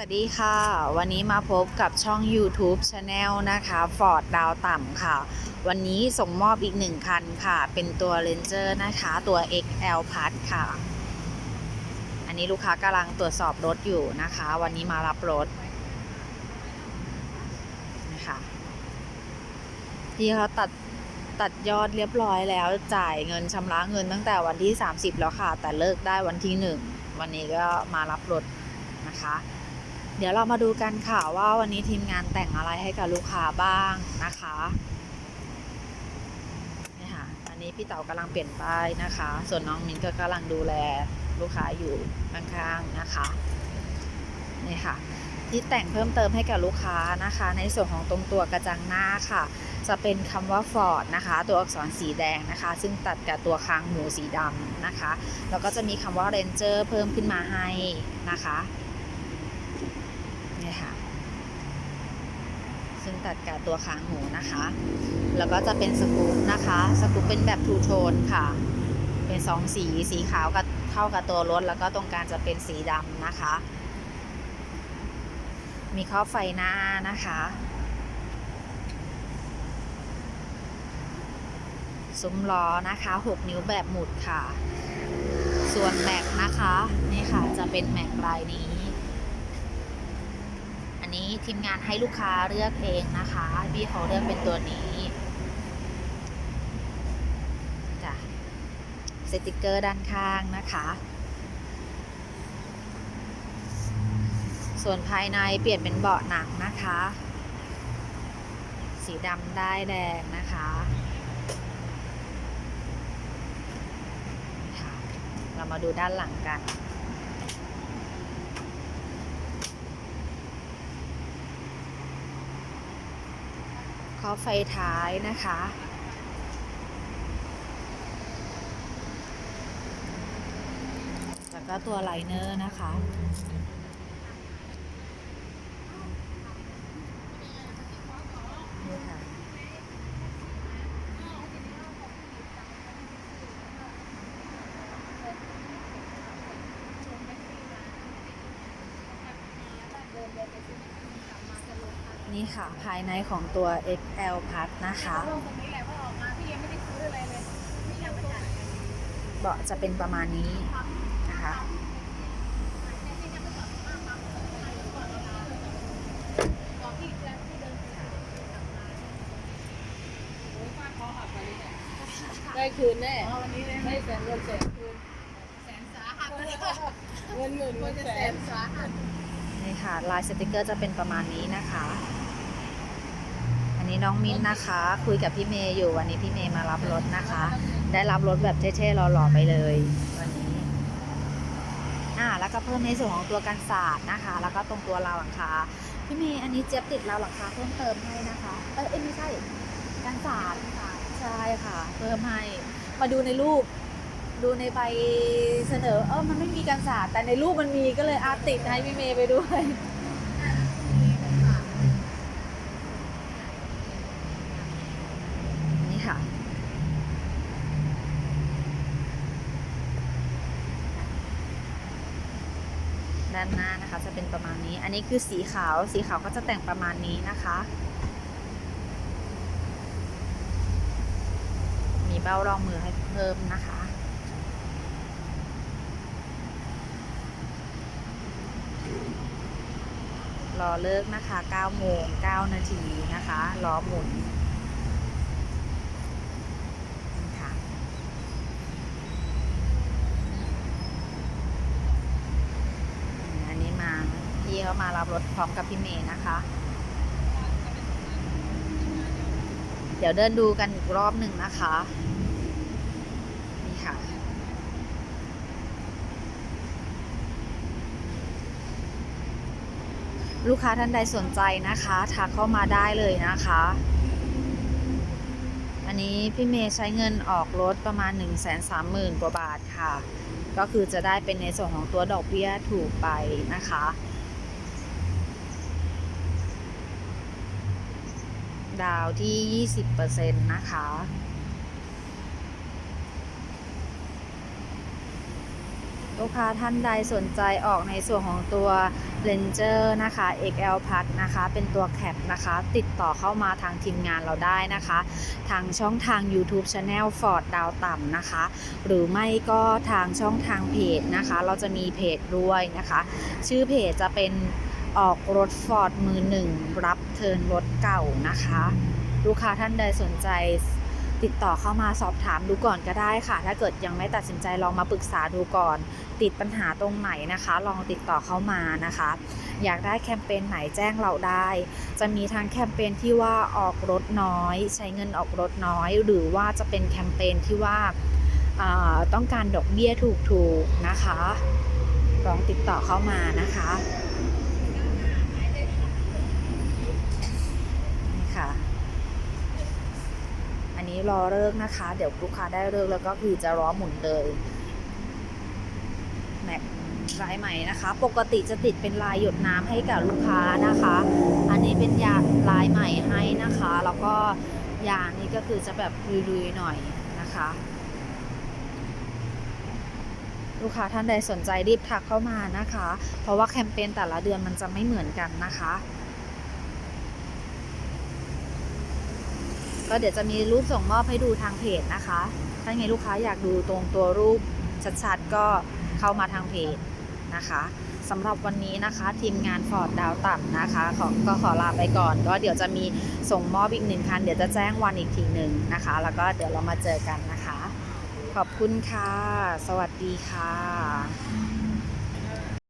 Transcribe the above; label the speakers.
Speaker 1: สวัสดีค่ะ วันนี้มาพบกับช่อง YouTube Channel นะคะ Ford ดาวต่ำค่ะ วันนี้ส่งมอบอีกหนึ่งคันค่ะ เป็นตัว Ranger นะคะ ตัว XL Plus ค่ะ อันนี้ลูกค้ากำลังตรวจสอบรถอยู่นะคะ วันนี้มารับรถนะคะที่เขาตัดตัดยอดเรียบร้อยแล้วจ่ายเงินชำระเงินตั้งแต่วันที่ 30 แล้วค่ะ แต่เลิกได้วันที่ 1 วันนี้ก็มารับรถนะคะ เดี๋ยวเรามาดูกันค่ะว่าวันนี้ทีมงานแต่งอะไรให้กับลูกค้าบ้างนะคะนี่ค่ะอันนี้พี่เต๋ากำลังเปลี่ยนป้ายนะคะ ส่วนน้องมิ้นก็กำลังดูแลลูกค้าอยู่ข้างๆนะคะนี่ค่ะ ที่แต่งเพิ่มเติมให้กับลูกค้านะคะ ในส่วนของตรงตัวกระจังหน้าค่ะ จะเป็นคำว่า Ford นะคะ ตัวอักษรสีแดงนะคะ ซึ่งตัดกับตัวคางหมูสีดำนะคะ แล้วก็จะมีคำว่า Ranger เพิ่มขึ้นมาให้นะคะนี่ค่ะ ซึ่งตัดกับตัวคางหมูนะคะ แล้วก็จะเป็นสกู๊ปนะคะ สกู๊ปเป็นแบบทูโทนค่ะ เป็นสองสี สีขาวกับเข้ากับตัวรถ แล้วก็ตรงกลางจะเป็นสีดำนะคะ มีครอบไฟหน้านะคะ ซุ้มล้อนะคะ 6 นิ้วแบบหมุดค่ะ ส่วนแม็กนะคะ นี่ค่ะ จะเป็นแม็กลายนี้ นนี้ทีมงานให้ลูกค้าเลือกเองนะคะพี่เขาเลือกเป็นตัวนี้จ้ะสติกเกอร์ด้านข้างนะคะ ส่วนภายในเปลี่ยนเป็นเบาะหนังนะคะ สีดำได้แดงนะคะค่ะเรามาดูด้านหลังกันาะไฟท้ายนะคะ แล้วก็ตัวไลเนอร์นะคะ นี่ค่ะ นี่ค่ะภายในของตัว XL Plus นะคะ
Speaker 2: ลงตรงนี้แหละว่าออกมาพี่ยังไม่ได้ซื้ออะไรเลยพี่ยังไม่จ่าย
Speaker 1: เบาะจะเป็นประมาณนี้นะคะ
Speaker 2: บอกพี่จะพี่เดินได้คืนแน่วันนี้ได้แสนเงินแสนคืนแสนสาหัสเงินหมื่นเงินแสนสาหัส
Speaker 1: นี่ค่ะลายสติกเกอร์จะเป็นประมาณนี้นะคะอั นี้น้องมิ้นนะคะ คุยกับพี่เมย์อยู่วันนี้พี่เมย์มารับรถนะคะ ได้รับรถแบบเท่ๆหล่อๆไปเลย วันนี้อ่าแล้วก็เพิ่มในส่วนของตัวกันศาสตร์นะคะ แล้วก็ตรงตัวราวหลังคาพี่เมย์อันนี้เจี๊ยบติดราวหลังคาเพิ่มเติมให้นะคะเออไม่ใช่กันศาสตร์ใช่ค่ะ เพิ่มให้มาดูในรูปดูในใบเสนอเออมันไม่มีกันศาสตร์แต่ในรูปมันมีก็เลยอาติดให้พี่เมย์ไปด้วย นี่ค่ะ ด้านหน้านะคะ จะเป็นประมาณนี้ อันนี้คือสีขาว สีขาวก็จะแต่งประมาณนี้นะคะ มีเบ้ารองมือให้เพิ่มนะคะ รอเลิกนะคะ9โมง9นาทีนะคะรอหมุนค่ะ อันนี้มา พี่เขามารับรถพร้อมกับพี่เมย์นะคะ เดี๋ยวเดินดูกันอีกรอบหนึ่งนะคะ นี่ค่ะ ลูกค้าท่านใดสนใจนะคะทักเข้ามาได้เลยนะคะ อันนี้พี่เมย์ใช้เงินออกรถประมาณ 1 3 0 0 0 0 กว่าบาทค่ะก็คือจะได้เป็นในส่วนของตัวดอกเบี้ยถูกไปนะคะ ดาวที่ 20%นะคะ ลูกค้าท่านใดสนใจออกในส่วนของตัว Ranger นะคะ XL Plus นะคะ เป็นตัวแคปนะคะ ติดต่อเข้ามาทางทีมงานเราได้นะคะ ทางช่องทาง YouTube Channel Ford ดาวต่ำนะคะ หรือไม่ก็ทางช่องทางเพจนะคะ เราจะมีเพจด้วยนะคะ ชื่อเพจจะเป็น ออกรถ Ford มือหนึ่งรับเทิร์นรถเก่านะคะ ลูกค้าท่านใดสนใจติดต่อเข้ามาสอบถามดูก่อนก็ได้ค่ะ ถ้าเกิดยังไม่ตัดสินใจลองมาปรึกษาดูก่อน ติดปัญหาตรงไหนนะคะ ลองติดต่อเข้ามานะคะ อยากได้แคมเปญไหนแจ้งเราได้ จะมีทั้งแคมเปญที่ว่าออกรถน้อย ใช้เงินออกรถน้อย หรือว่าจะเป็นแคมเปญที่ว่าต้องการดอกเบี้ยถูกๆนะคะ ลองติดต่อเข้ามานะคะนี่ค่ะ อั นี้รอเลิกนะคะ เดี๋ยวลูกค้าได้เลิกแล้วก็คือจะล้อหมุนเลยแม็กลายใหม่นะคะ ปกติจะติดเป็นลายหยดน้ำให้กับลูกค้านะคะ อันนี้เป็นยางลายใหม่ให้นะคะ แล้วก็ยางนี้ก็คือจะแบบลุยๆหน่อยนะคะ ลูกค้าท่านใดสนใจรีบทักเข้ามานะคะ เพราะว่าแคมเปญแต่ละเดือนมันจะไม่เหมือนกันนะคะ ก็เดี๋ยวจะมีรูปส่งมอบให้ดูทางเพจนะคะ ถ้าไงลูกค้าอยากดูตรงตัวรูปชัดๆ ก็เข้ามาทางเพจนะคะสำหรับวันนี้นะคะ ทีมงานฟอร์ดดาวต่ำนะคะขอก็ขอลาไปก่อน ก็เดี๋ยวจะมีส่งมอบอีกหนึ่งคัน เดี๋ยวจะแจ้งวันอีกทีหนึ่งนะคะ แล้วก็เดี๋ยวเรามาเจอกันนะคะ ขอบคุณค่ะ สวัสดีค่ะ